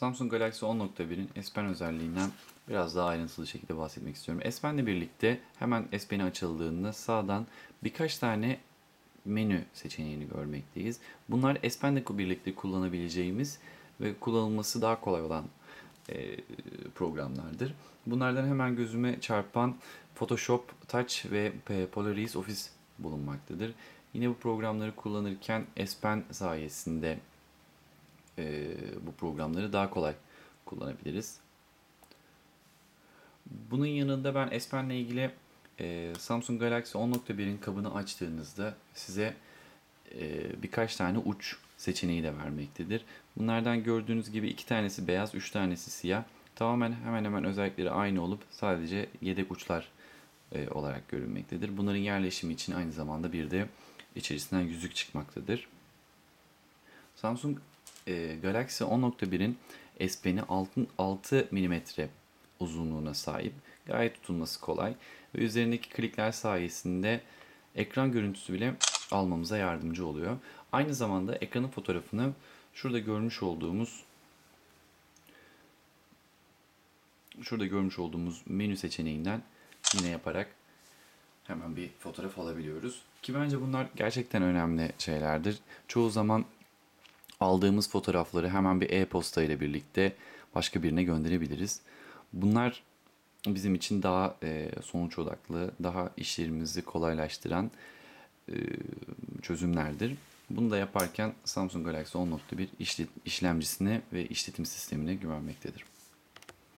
Samsung Galaxy 10.1'in S Pen özelliğinden biraz daha ayrıntılı şekilde bahsetmek istiyorum. S Pen'le birlikte hemen S Pen'i açıldığında sağdan birkaç tane menü seçeneğini görmekteyiz. Bunlar S Pen'le birlikte kullanabileceğimiz ve kullanılması daha kolay olan e, programlardır. Bunlardan hemen gözüme çarpan Photoshop, Touch ve Polaris Office bulunmaktadır. Yine bu programları kullanırken S Pen sayesinde e, bu programları daha kolay kullanabiliriz. Bunun yanında ben S Pen'le ilgili e, Samsung Galaxy 10.1'in kabını açtığınızda size e, birkaç tane uç seçeneği de vermektedir. Bunlardan gördüğünüz gibi iki tanesi beyaz, üç tanesi siyah. Tamamen hemen hemen özellikleri aynı olup sadece yedek uçlar e, olarak görünmektedir. Bunların yerleşimi için aynı zamanda bir de içerisinden yüzük çıkmaktadır. Samsung e, Galaxy 10.1'in S Pen'i 6, 6 mm uzunluğuna sahip. Gayet tutulması kolay ve üzerindeki klikler sayesinde ekran görüntüsü bile almamıza yardımcı oluyor. Aynı zamanda ekranın fotoğrafını şurada görmüş olduğumuz şurada görmüş olduğumuz menü seçeneğinden yine yaparak hemen bir fotoğraf alabiliyoruz. Ki bence bunlar gerçekten önemli şeylerdir. Çoğu zaman aldığımız fotoğrafları hemen bir e-posta ile birlikte başka birine gönderebiliriz. Bunlar bizim için daha e, sonuç odaklı, daha işlerimizi kolaylaştıran e, çözümlerdir. Bunu da yaparken Samsung Galaxy 10.1 işlemcisine ve işletim sistemine güvenmektedir.